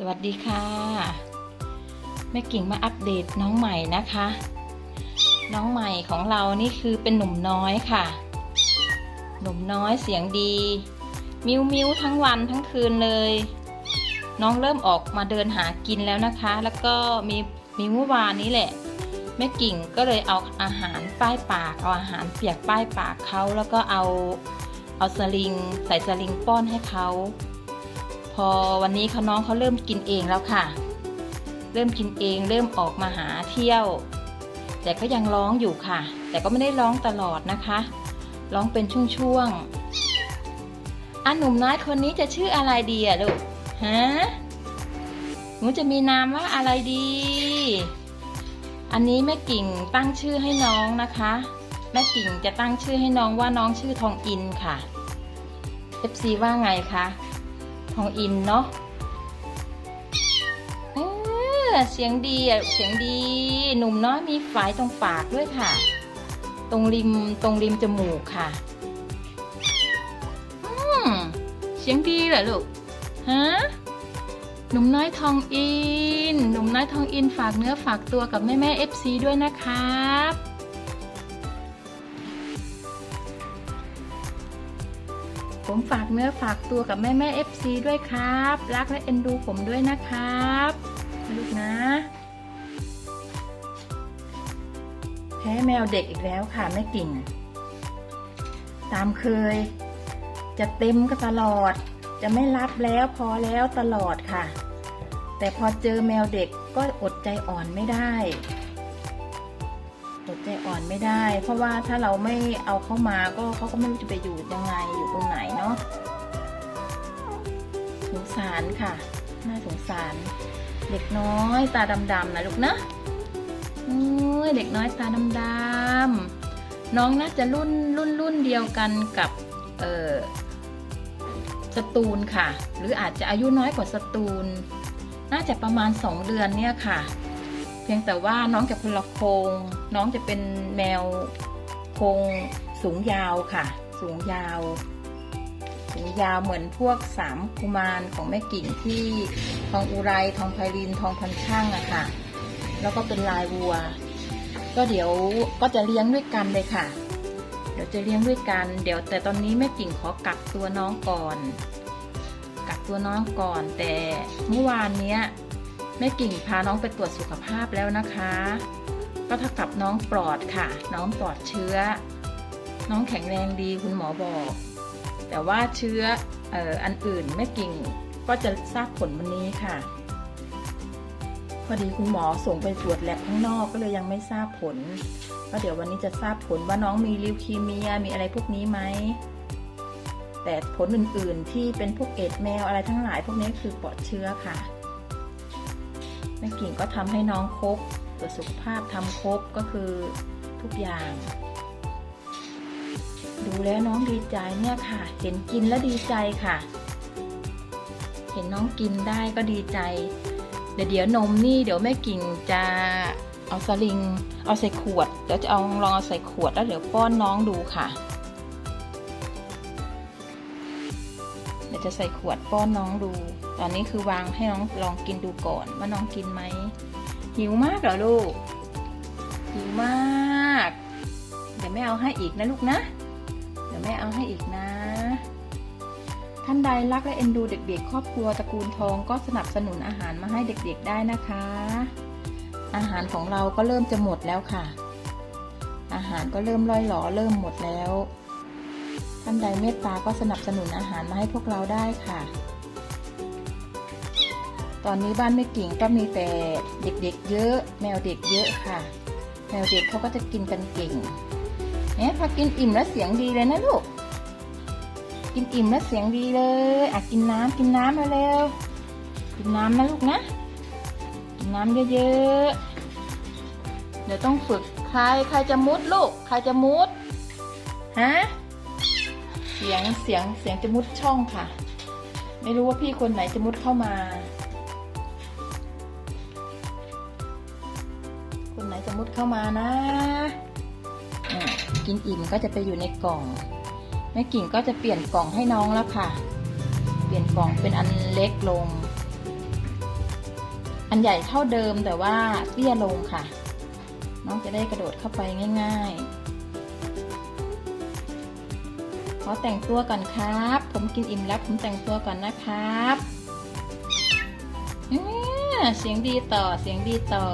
สวัสดีค่ะ แม่กิ่งมาอัปเดตน้องใหม่นะคะ น้องใหม่ของเรานี่คือเป็นหนุ่มน้อยค่ะ หนุ่มน้อยเสียงดี มิ้วมิ้วทั้งวันทั้งคืนเลย น้องเริ่มออกมาเดินหากินแล้วนะคะ แล้วก็มีมีเมื่อวานนี้แหละแม่กิ่งก็เลยเอาอาหารป้ายปากเอาอาหารเปียกป้ายปากเขาแล้วก็เอาเอาสลิงใส่สลิงป้อนให้เขา อวันนี้เขาน้องเขาเริ่มกินเองแล้วค่ะ เริ่มกินเองเริ่มออกมาหาเที่ยว แต่ก็ยังร้องอยู่ค่ะ แต่ก็ไม่ได้ร้องตลอดนะคะ ร้องเป็นช่วงๆอันหนุ่มน้อยคนนี้จะชื่ออะไรดีอะลูกฮะหนูจะมีนามว่าอะไรดี อันนี้แม่กิ่งตั้งชื่อให้น้องนะคะ แม่กิ่งจะตั้งชื่อให้น้องว่าน้องชื่อทองอินค่ะ FC ว่าไงคะ ทองอินเนาะเออเสียงดีอะเสียงดีหนุ่มน้อยมีฝายตรงปากด้วยค่ะ ตรงริมตรงริมจมูกค่ะอืมเสียงดีเหรอลูกฮะหนุ่มน้อยทองอิน หนุ่มน้อยทองอินฝากเนื้อฝากตัวกับแม่แม่เอฟซีด้วยนะครับ ผมฝากเนื้อฝากตัวกับแม่แม่เอฟซีด้วยครับ รักและเอ็นดูผมด้วยนะครับลูกนะแพ้แมวเด็กอีกแล้วค่ะแม่กิ่ง ตามเคย จะเต็มก็ตลอด จะไม่รับแล้วพอแล้วตลอดค่ะ แต่พอเจอแมวเด็กก็อดใจอ่อนไม่ได้ อดใจอ่อนไม่ได้ เพราะว่าถ้าเราไม่เอาเข้ามาก็เขาก็ไม่รู้จะไปอยู่ยังไงอยู่ตรงไหนเนาะสงสารค่ะ น่าสงสาร เด็กน้อยตาดำๆนะลูกนะโอ้ยเด็กน้อยตาดำๆน้องน่าจะรุ่นรุ่นรุ่นเดียวกันกับเออสตูลค่ะ หรืออาจจะอายุน้อยกว่าสตูล น่าจะประมาณ 2 เดือนเนี่ยค่ะ พียงแต่ว่าน้องจะคนละโครงน้องจะเป็นแมวโครงสูงยาวค่ะ สูงยาว สูงยาวเหมือนพวกสามกุมารของแม่กิ่งที่ทองอุไรทองไพรินทองพันช่างอะค่ะ แล้วก็เป็นลายวัว ก็เดี๋ยวก็จะเลี้ยงด้วยกันเลยค่ะ เดี๋ยวจะเลี้ยงด้วยกัน เดี๋ยวแต่ตอนนี้แม่กิ่งขอกักตัวน้องก่อน กักตัวน้องก่อน แต่เมื่อวานเนี้ย แม่กิ่งพาน้องไปตรวจสุขภาพแล้วนะคะ ก็เท่ากับน้องปลอดค่ะ น้องปลอดเชื้อ น้องแข็งแรงดีคุณหมอบอก แต่ว่าเชื้ออออันอื่นแม่กิ่งก็จะทราบผลวันนี้ค่ะพอดีคุณหมอส่งไปตรวจแลบข้างนอกก็เลยยังไม่ทราบผล ก็เดี๋ยววันนี้จะทราบผลว่าน้องมีลิวคีเมียมีอะไรพวกนี้ไหมแต่ผลอื่นๆที่เป็นพวกเอดแมวอะไรทั้งหลายพวกนี้คือปลอดเชื้อค่ะ แม่กิ่งก็ทำให้น้องครบตรวจสุขภาพทำครบก็คือทุกอย่าง ดูแล้วน้องดีใจเนี่ยค่ะ เห็นกินแล้วดีใจค่ะ เห็นน้องกินได้ก็ดีใจ เดี๋ยวเดี๋ยวนมนี่เดี๋ยวแม่กิ่งจะเอาสลิง เอาใส่ขวดเดี๋ยวจะเอาลองเอาใส่ขวดแล้วเดี๋ยวป้อนน้องดูค่ะ เดี๋ยวจะใส่ขวดป้อนน้องดู ตอนนี้คือวางให้น้องลองกินดูก่อนว่าน้องกินไหมหิวมากเหรอลูกหิวมาก เดี๋ยวแม่เอาให้อีกนะลูกนะ เดี๋ยวแม่เอาให้อีกนะ ท่านใดรักและเอ็นดูเด็กๆ ครอบครัวตระกูลทองก็สนับสนุนอาหารมาให้เด็กๆได้นะคะ อาหารของเราก็เริ่มจะหมดแล้วค่ะ อาหารก็เริ่มล่อยหลอเริ่มหมดแล้ว ท่านใดเมตตาก็สนับสนุนอาหารมาให้พวกเราได้ค่ะ ตอนนี้บ้านแม่กิ่งก็มีแต่เด็กๆเยอะ แมวเด็กเยอะค่ะ แมวเด็กเขาก็จะกินกันเก่งเนี่ยพอกินอิ่มแล้วเสียงดีเลยนะลูก กินอิ่มแล้วเสียงดีเลยอะกินน้ำกินน้ำมาเร็วกินน้ำนะลูกนะ กินน้ำเยอะๆ เดี๋ยวต้องฝึกใครใครจะมุดลูก ใครจะมุด ฮะ เสียงเสียงเสียงจะมุดช่องค่ะ ไม่รู้ว่าพี่คนไหนจะมุดเข้ามา จะมุดเข้ามานะกินอิ่มก็จะไปอยู่ในกล่อง แม่กิ่งก็จะเปลี่ยนกล่องให้น้องแล้วค่ะ เปลี่ยนกล่องเป็นอันเล็กลง อันใหญ่เท่าเดิมแต่ว่าเตี้ยลงค่ะ น้องจะได้กระโดดเข้าไปง่าย ๆ ขอแต่งตัวก่อนครับ ผมกินอิ่มแล้วผมแต่งตัวก่อนนะครับเสียงดีต่อเสียงดีต่อ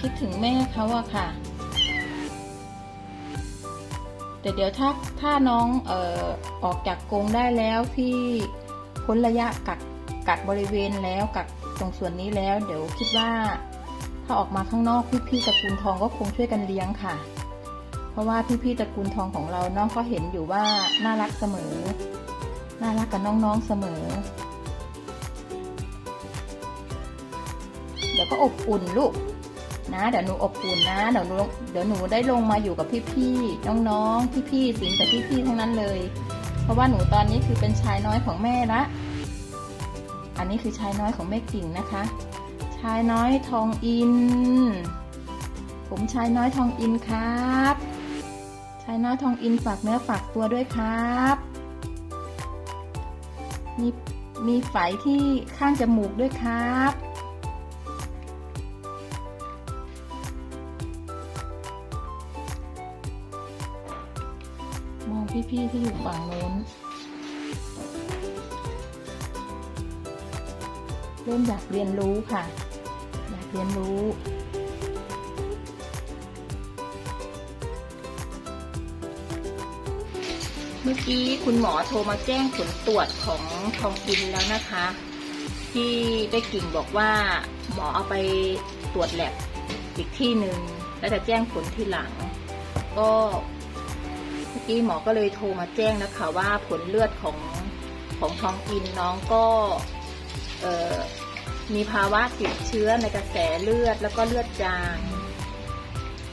คิดถึงแม่เขาอะค่ะ แต่เดี๋ยวถ้าถ้าน้องเอ่อออกจากกรงได้แล้วพี่พ้นระยะกักกักบริเวณแล้วกักตรงส่วนนี้แล้ว เดี๋ยวคิดว่าถ้าออกมาข้างนอกพี่ๆตระกูลทองก็คงช่วยกันเลี้ยงค่ะ เพราะว่าพี่ๆตระกูลทองของเราน้องก็เห็นอยู่ว่าน่ารักเสมอ น่ารักกับน้องๆเสมอเดี๋ยวก็อบอุ่นลูก นะ เดี๋ยวหนูอบอุ่นนะ เดี๋ยวหนูเดี๋ยวหนูได้ลงมาอยู่กับพี่ๆน้องๆพี่ๆสิงแต่พี่ๆทั้งนั้นเลย เพราะว่าหนูตอนนี้คือเป็นชายน้อยของแม่ละ อันนี้คือชายน้อยของแม่กิ่งนะคะ ชายน้อยทองอิน ผมชายน้อยทองอินครับ ชายน้อยทองอินฝากเนื้อฝากตัวด้วยครับมีมีไฝที่ข้างจมูกด้วยครับ มองพี่ๆที่อยู่ฝั่งโน้น เริ่มอยากเรียนรู้ค่ะ อยากเรียนรู้ เมื่อกี้คุณหมอโทรมาแจ้งผลตรวจของทองกินแล้วนะคะ ที่ได้กิ่งบอกว่าหมอเอาไปตรวจแลบอีกที่หนึ่งแล้วจะแจ้งผลทีหลัง ก็ เมื่อกี้หมอก็เลยโทรมาแจ้งนะคะว่าผลเลือดของของทองอินน้องก็มีภาวะติดเชื้อในกระแสเลือดแล้วก็เลือดจาง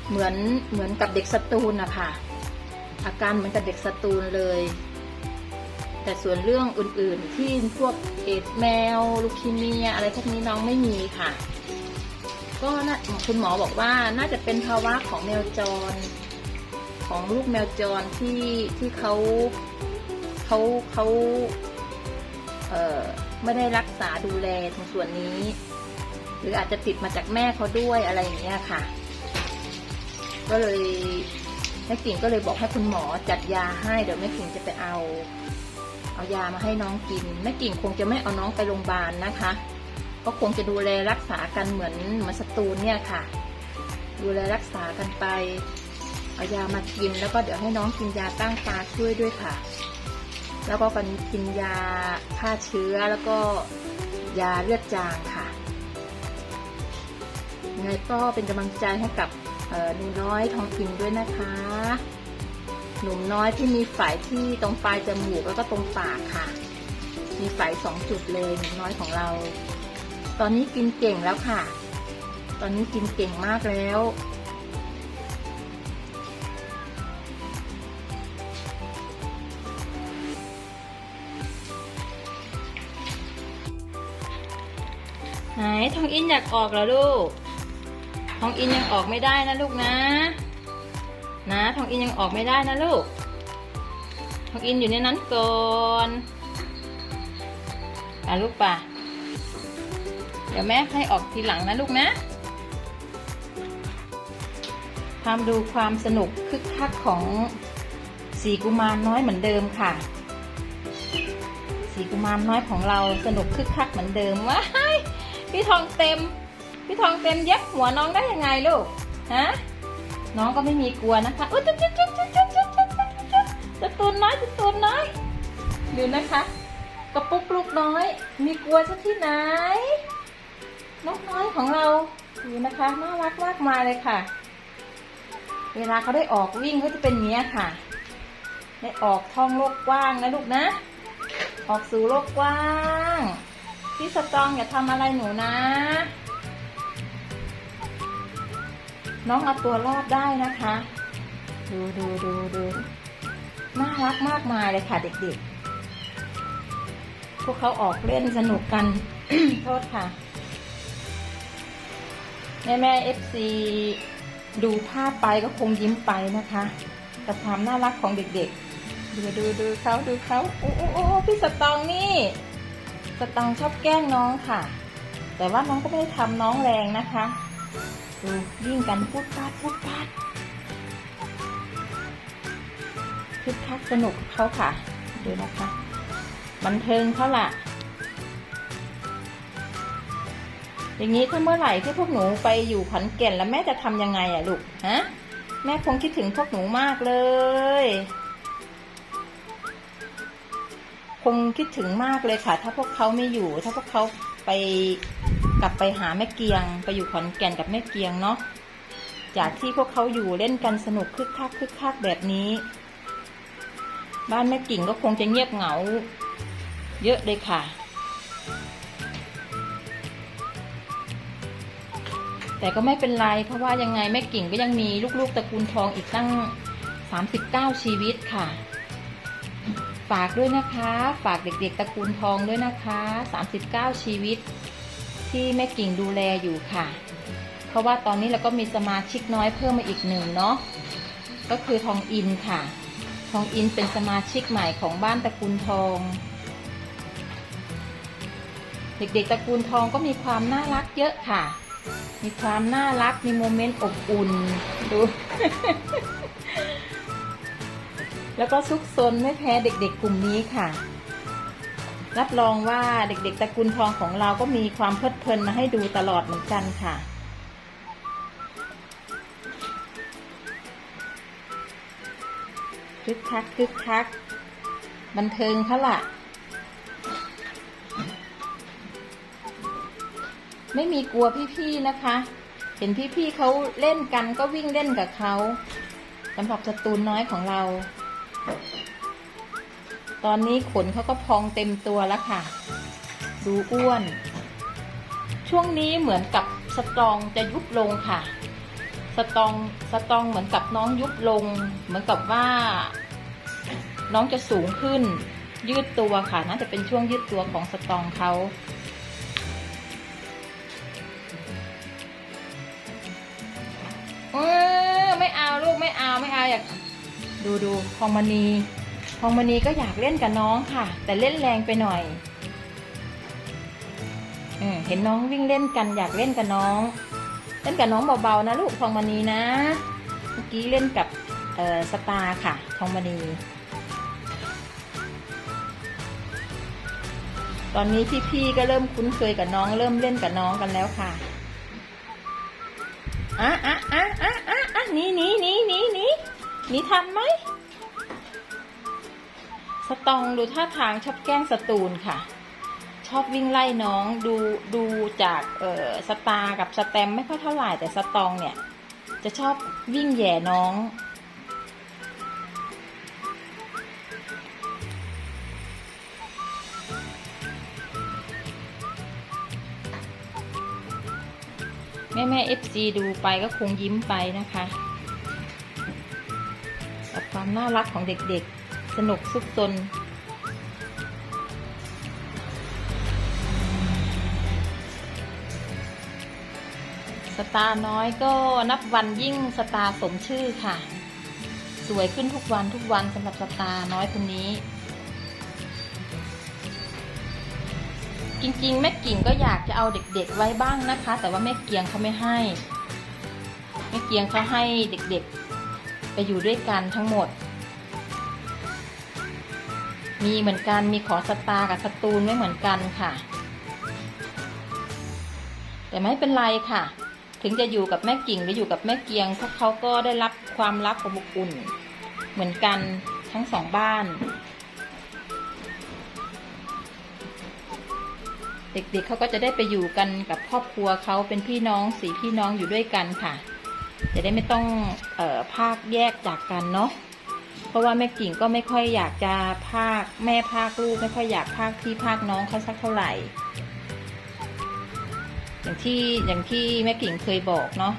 เหมือนเหมือนกับเด็กสตูลนะคะอาการเหมือนกับเด็กสตูลเลย แต่ส่วนเรื่องอื่นๆ ที่พวกเอดแมว ลูคีเมีย อะไรพวกนี้น้องไม่มีค่ะ ก็น่าคุณหมอบอกว่าน่าจะเป็นภาวะของแมวจร ของลูกแมวจรที่ที่เขาเขาเขาเอ่อไม่ได้รักษาดูแลตรงส่วนนี้ หรืออาจจะติดมาจากแม่เขาด้วยอะไรอย่างเงี้ยค่ะ ก็เลยแม่กิ่งก็เลยบอกให้คุณหมอจัดยาให้เดี๋ยวแม่กิ่งจะไปเอา เอายามาให้น้องกินแม่กิ่งคงจะไม่เอาน้องไปโรงพยาบาลนะคะก็คงจะดูแลรักษากันเหมือนเหมือนสตูนเนี่ยค่ะ ดูแลรักษากันไป เอายามากิน แล้วก็เดี๋ยวให้น้องกินยาตั้งตาช่วยด้วยค่ะ แล้วก็กันกินยาฆ่าเชื้อแล้วก็ยาเลือดจางค่ะยังไงก็เป็นกำลังใจให้กับเอ่อหนูน้อยทองกินด้วยนะคะ หนุ่มน้อยที่มีไฝที่ตรงปลายจมูกแล้วก็ตรงปากค่ะ มีไฝสองจุดเลยหนุ่มน้อยของเรา ตอนนี้กินเก่งแล้วค่ะ ตอนนี้กินเก่งมากแล้ว ไหนทองอินอยากออกเหรอลูก ทองอินยังออกไม่ได้นะลูกนะ นะทองอินยังออกไม่ได้นะลูก ทองอินอยู่ในนั้นก่อนอะลูกป่ะ เดี๋ยวแม่ให้ออกทีหลังนะลูกนะทำดูความสนุกคึกคักของสีกุมารน้อยเหมือนเดิมค่ะ สีกุมารน้อยของเราสนุกคึกคักเหมือนเดิมว้าย พี่ทองเต็ม พี่ทองเต็มเย็บหัวน้องได้ยังไงลูก ฮะ น้องก็ไม่มีกลัวนะคะ อุ้ยจุ๊บจุ๊บจุ๊บจุ๊บจุ๊บจุ๊บจุ๊บจุ๊บจุ๊บจะตูนน้อยจะตูนน้อยดูนะคะ กระปุกลูกน้อย มีกลัวสักที่ไหน นกน้อยของเราดูนะคะน่ารักมากมายเลยค่ะ เวลาเขาได้ออกวิ่งเขาจะเป็นอย่างนี้ยค่ะ ได้ออกท่องโลกกว้างนะลูกนะ ออกสู่โลกกว้าง พี่สตองอย่าทำอะไรหนูนะ น้องเอาตัวรอดได้นะคะ ดูดูดูดูน่ารักมากมายเลยค่ะเด็กๆ พวกเขาออกเล่นสนุกกัน โทษค่ะ แม่แม่เอฟซีดูภาพไปก็คงยิ้มไปนะคะกับความน่ารักของเด็กๆ ดูดูดูเขาดูเขาโอ้โอ้โอ้พี่สตองนี่ สตองชอบแกล้งน้องค่ะ แต่ว่าน้องก็ไม่ได้ทำน้องแรงนะคะดูวิ่งกันพูดปาดพูดปาดคึกคักสนุกเขาค่ะ ดูนะคะ บันเทิงเขาล่ะ อย่างนี้ถ้าเมื่อไหร่ที่พวกหนูไปอยู่ขอนแก่นแล้วแม่จะทำยังไงอะลูก ฮะ แม่คงคิดถึงพวกหนูมากเลย คงคิดถึงมากเลยค่ะ ถ้าพวกเขาไม่อยู่ ถ้าพวกเขาไปกลับไปหาแม่เกียง ไปอยู่ขอนแก่นกับแม่เกียงเนาะจากที่พวกเขาอยู่เล่นกันสนุกคึกคักคึกคักแบบนี้ บ้านแม่กิ่งก็คงจะเงียบเหงา เยอะเลยค่ะ แต่ก็ไม่เป็นไรเพราะว่ายังไงแม่กิ่งก็ยังมีลูกๆตระกูลทองอีกตั้ง 39 ชีวิตค่ะ ฝากด้วยนะคะ ฝากเด็กๆตระกูลทองด้วยนะคะ 39 ชีวิต ที่แม่กิ่งดูแลอยู่ค่ะ เพราะว่าตอนนี้เราก็มีสมาชิกน้อยเพิ่มมาอีกหนึ่งเนาะก็คือทองอินค่ะ ทองอินเป็นสมาชิกใหม่ของบ้านตระกูลทอง เด็กๆตระกูลทองก็มีความน่ารักเยอะค่ะ มีความน่ารักมีโมเมนต์อบอุ่นดู แล้วก็ซุกซนไม่แพ้เด็กๆกลุ่มนี้ค่ะ รับรองว่าเด็กๆตระกูลทองของเราก็มีความเพลิดเพลินมาให้ดูตลอดเหมือนกันค่ะคึกคักคึกคัก บันเทิงเขาล่ะไม่มีกลัวพี่ๆนะคะ เห็นพี่ๆเขาเล่นกันก็วิ่งเล่นกับเขาสำหรับสตูนน้อยของเรา ตอนนี้ขนเขาก็พองเต็มตัวแล้วค่ะ ดูอ้วน ช่วงนี้เหมือนกับสตรองจะยุบลงค่ะ สตรองสตรองเหมือนกับน้องยุบลง เหมือนกับว่า น้องจะสูงขึ้น ยืดตัวค่ะน่าจะเป็นช่วงยืดตัวของสตรองเขาเออไม่เอาลูกไม่เอาไม่เอาอยากดูดูทองมณี ทองมณีก็อยากเล่นกับน้องค่ะ แต่เล่นแรงไปหน่อยเอเห็นน้องวิ่งเล่นกันอยากเล่นกับน้อง เล่นกับน้องเบาๆนะลูกทองมณีนะ เมื่อกี้เล่นกับสตาค่ะ ทองมณี ตอนนี้พี่ๆก็เริ่มคุ้นเคยกับน้อง เริ่มเล่นกับน้องกันแล้วค่ะอะอะอะอะอะอะนีหนีหนีหนีหนีหนีทันไหม สตองดูท่าทางชอบแกล้งสตูนค่ะ ชอบวิ่งไล่น้องดูดูจากเอ่อสตากับสแตมไม่ค่อยเท่าไหร่แต่สตองเนี่ย จะชอบวิ่งแย่น้องแม่แม่เอฟซีดูไปก็คงยิ้มไปนะคะกับความน่ารักของเด็กๆ สนุกซุกซนสตาร์น้อยก็นับวันยิ่งสตาร์สมชื่อค่ะ สวยขึ้นทุกวันทุกวันสำหรับสตาร์น้อยคนนี้ จริงๆ แม่กิ่งก็อยากจะเอาเด็กๆไว้บ้างนะคะ แต่ว่าแม่เกียงเขาไม่ให้ แม่เกียงเขาให้เด็กๆ ไปอยู่ด้วยกันทั้งหมด มีเหมือนกันมีขอสตาร์กับสตูนไม่เหมือนกันค่ะ แต่ไม่เป็นไรค่ะ ถึงจะอยู่กับแม่กิ่งหรืออยู่กับแม่เกียง พวกเขาก็ได้รับความรักของบุอุ่น เหมือนกันทั้งสองบ้าน เด็กๆเขาก็จะได้ไปอยู่กันกับครอบครัวเขาเป็นพี่น้องสี่พี่น้องอยู่ด้วยกันค่ะ จะได้ไม่ต้องออภาคแยกจากกันเนาะ เพราะว่าแม่กิ่งก็ไม่ค่อยอยากจะภาคแม่ภาคลูกไม่ค่อยอยากภาคพี่ภาคน้องเขาสักเท่าไหร่ อย่างที่อย่างที่แม่กิ่งเคยบอกเนาะ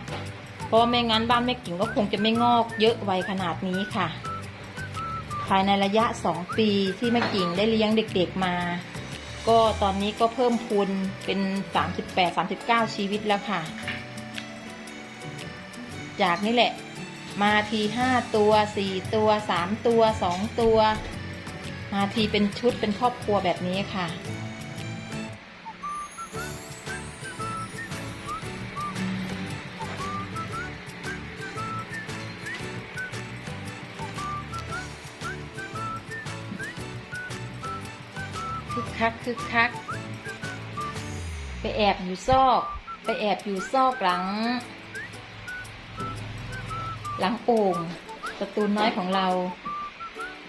เพราะไม่งั้นบ้านแม่กิ่งก็คงจะไม่งอกเยอะไวขนาดนี้ค่ะ ภายในระยะสองปีที่แม่กิ่งได้เลี้ยงเด็กๆมา ก็ตอนนี้ก็เพิ่มพูนเป็น 38 39 ชีวิตแล้วค่ะ จากนี่แหละ มาทีห้าตัวสี่ตัวสามตัวสองตัว มาทีเป็นชุดเป็นครอบครัวแบบนี้ค่ะคึกคักคึกคัก ไปแอบอยู่ซอก ไปแอบอยู่ซอกหลัง หลังโอ่งสตูนน้อยของเรา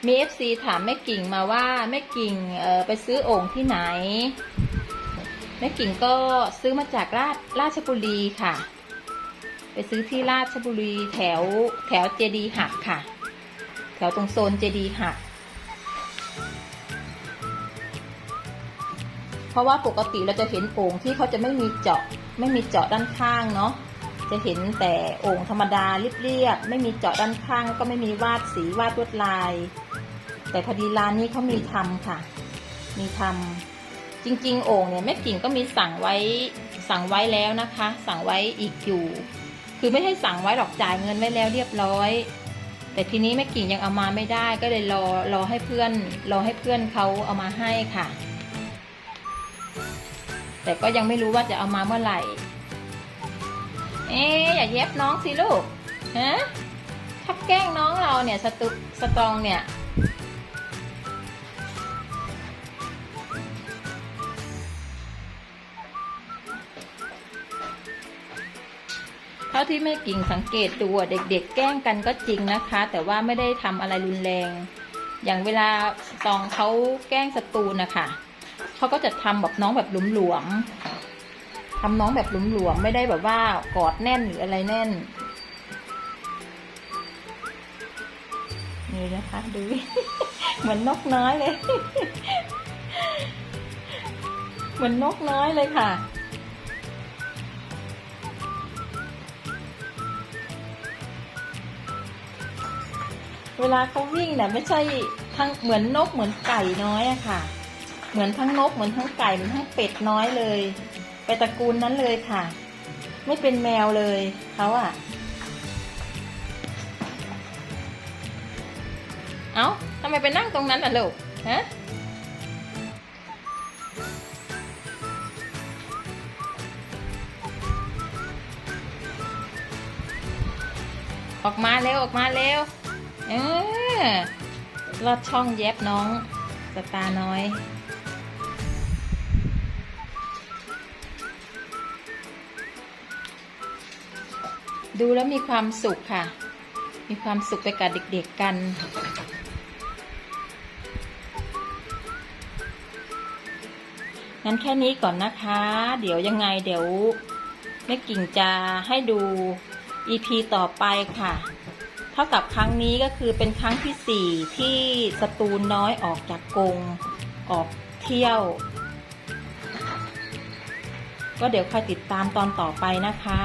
มีเอฟซีถามแม่กิ่งมาว่าแม่กิ่งไปซื้อโอ่งที่ไหน แม่กิ่งก็ซื้อมาจากราชราชบุรีค่ะ ไปซื้อที่ราชบุรีแถวแถวเจดีหักค่ะ แถวตรงโซนเจดีหักเพราะว่าปกติเราจะเห็นโอ่งที่เขาจะไม่มีเจาะไม่มีเจาะด้านข้างเนาะ จะเห็นแต่โอ่งธรรมดาเรียบๆไม่มีเจาะด้านข้างก็ไม่มีวาดสีวาดลวดลาย แต่พอดีร้านนี้เขามีทำค่ะ มีทำจริงๆ โอ่งเนี่ยแม่กิ่งก็มีสั่งไว้สั่งไว้แล้วนะคะ สั่งไว้อีกอยู่ คือไม่ให้สั่งไว้หรอกจ่ายเงินไว้แล้วเรียบร้อย แต่ทีนี้แม่กิ่งยังเอามาไม่ได้ ก็เลยรอรอให้เพื่อนรอให้เพื่อนเขาเอามาให้ค่ะ แต่ก็ยังไม่รู้ว่าจะเอามาเมื่อไหร่ เอ๊อย่าเย็บน้องสิลูกฮะทับแกล้งน้องเราเนี่ยสตุสตองเนี่ยเท่าที่แม่กิ่งสังเกตดูเด็กๆ แกล้งกันก็จริงนะคะ แต่ว่าไม่ได้ทำอะไรรุนแรง อย่างเวลาตองเขาแกล้งศัตรูนะคะเขาก็จะทำแบบน้องแบบหลวมๆ ทำน้องแบบหลวมๆไม่ได้แบบว่ากอดแน่นหรืออะไรแน่น นี่นะคะดูเหมือนนกน้อยเลย เหมือนนกน้อยเลยค่ะเวลาเขาวิ่งเนี่ยไม่ใช่ทั้งเหมือนนกเหมือนไก่น้อยอะค่ะ เหมือนทั้งนกเหมือนทั้งไก่เหมือนทั้งเป็ดน้อยเลย ไปตระกูลนั้นเลยค่ะ ไม่เป็นแมวเลยเขาอะเอ้าทำไมไปนั่งตรงนั้นอะลูกฮะออกมาเร็ว ออกมาเร็ว เออลอดช่องเย็บน้องสตาน้อย ดูแล้วมีความสุขค่ะ มีความสุขไปกับเด็กๆกัน งั้นแค่นี้ก่อนนะคะ เดี๋ยวยังไงเดี๋ยวแม่กิ่งจะให้ดู EP ต่อไปค่ะ เท่ากับครั้งนี้ก็คือเป็นครั้งที่สี่ที่สตูนน้อยออกจากกรงออกเที่ยว ก็เดี๋ยวคอยติดตามตอนต่อไปนะคะ